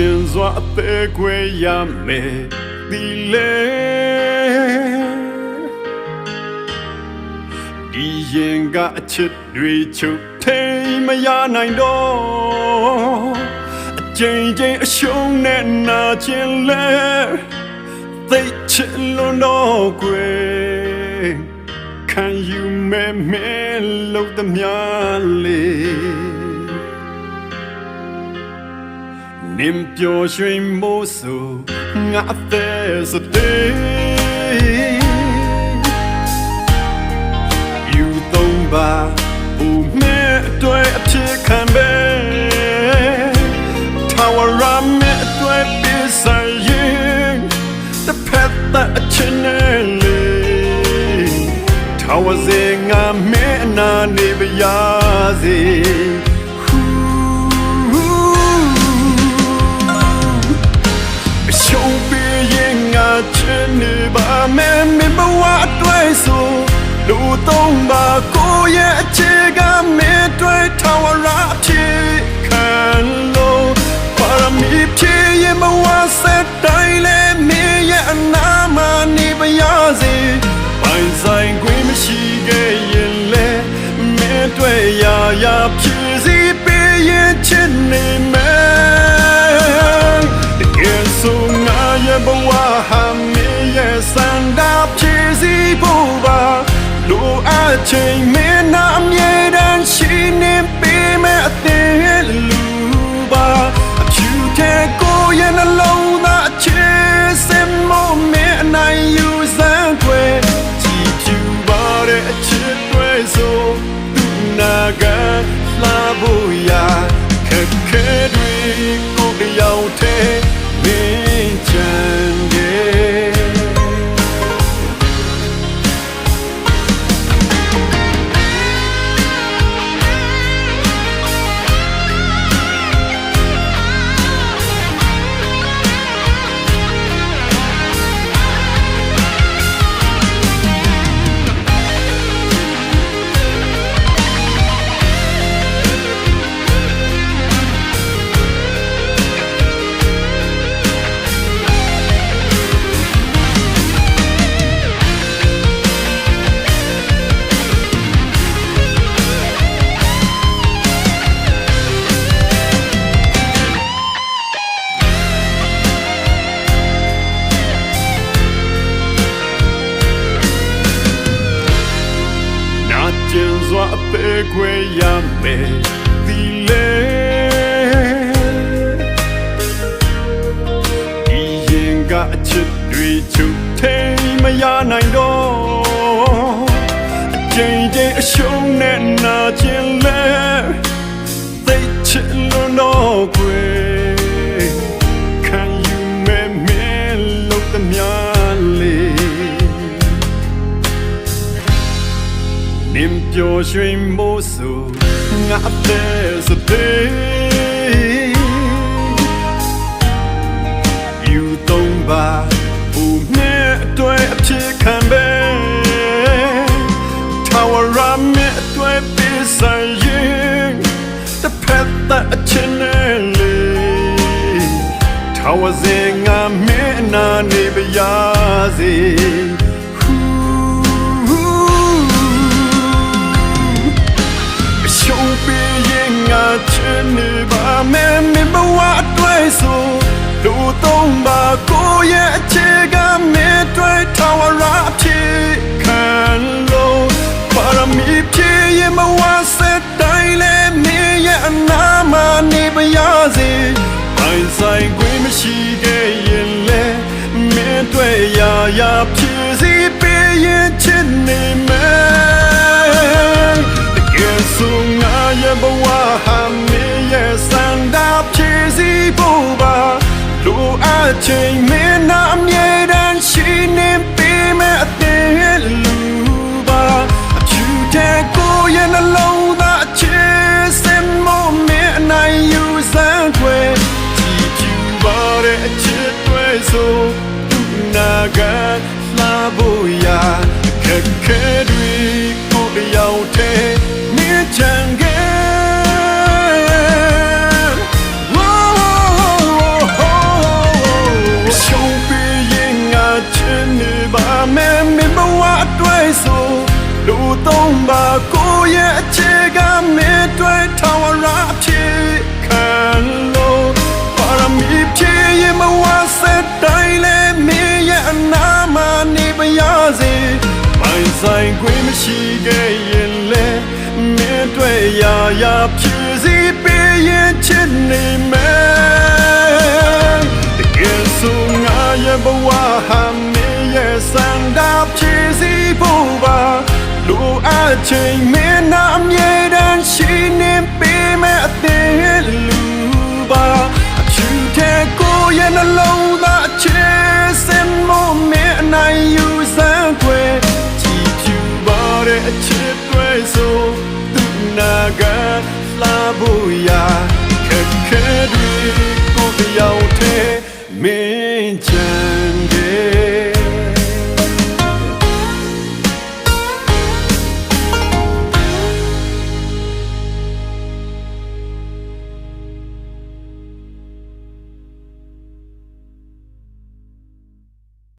အသေးခွေရမယ်ဒီလေဒီရင်ကအချစ်တွေချုပ်ထိန်မရနိုင်တော့အကျဉ်းချင်းအရှုံးနဲ့နာကျင်လဲသိချစ်လွန်တော့ကွယ် Can you make me love the myale နင်ပျော်ရွှင်မို့ဆိုငါအသက်စတဲ့ You သုံးပါဦးမဲ့အတွက်အဖြစ်ခံပဲထာဝရမဲ့အတွက်ပြဆိုင်ရင်တစ်ဖက်သက်အချင်းနဲ့လေထာဝစေငါမဲ့အနာနေပါရစေ မယ်မင်းဘဝအတွက်ဆိုလူသုံးပါကိုရဲ့အခြေကမင်းတွေထာဝရဖြစ်ခံလို့ပါရမီဖြစ်ရင်ဘဝစက်တိုင်းလဲမင်းရဲ့အနာမနေပါရစေပိုင်ဆိုင်ခွင့်မရှိခဲ့ရင်လဲမင်းတွေရာရာဖြစ် a chain me na me dan she ne be me a tin luba A few te go yen alone that cheese and mo me and I use and kwe Ji piu ba de a chit kwe ခွေရမယ်ဒီလေဒီရင်ကအချစ်တွေချုပ်ထိန်မရနိုင်တော့အကျဉ်းချင်းအရှုံးနဲ့နာကျင်လဲသိချစ်လွန်တော့ကွယ် နင်ပျော်ရွှင်မို့ဆိုငါအသက်စတဲ့ You သုံးပါဦးမဲ့အတွက်အဖြစ်ခံပဲထာဝရမဲ့အတွက်ပြဆိုင်ရင်တစ်ဖက် ချင်နေပါမယ်မင်းဘဝအတွက်ဆိုလူသုံးပါကိုရဲ့အခြေကမင်းတွေထာဝရဖြစ်ခံလို့ပါရမီဖြစ်ရင်မဝစက်တိုင်းလဲမင်းရဲ့အနာမနေပါရစေပိုင်ဆိုင်ခွင့်မရှိခဲ့ရင်လဲမင်းတွေရာရာဖြစ်စီပေးရင်ချစ်နေမယ် ကန်လှဖို့ရာအခက်ခဲတွေကိုတယောက်တည်းမြင်ချင်ခဲ့ဝိုးရှုံးပြီးရင်ငါချင်နေပါမယ်မင်းဘဝအတွက်ဆိုလူသုံးပါ ဆိုင်ခွင့်မရှိခဲ့ရင်လဲမြင်တွေ့ရာရာဖြူစီပေးရင်ချစ်နေမယ်တကယ်ဆိုငါရဲ့ဘဝဟာမင်းရဲ့စံတာဖြူစီဖို့ပါလိုအပ်ချိန် ဆိုသူနာကလာဘူးရခက်ခဲတွေကိုပြောင်းထဲမင်း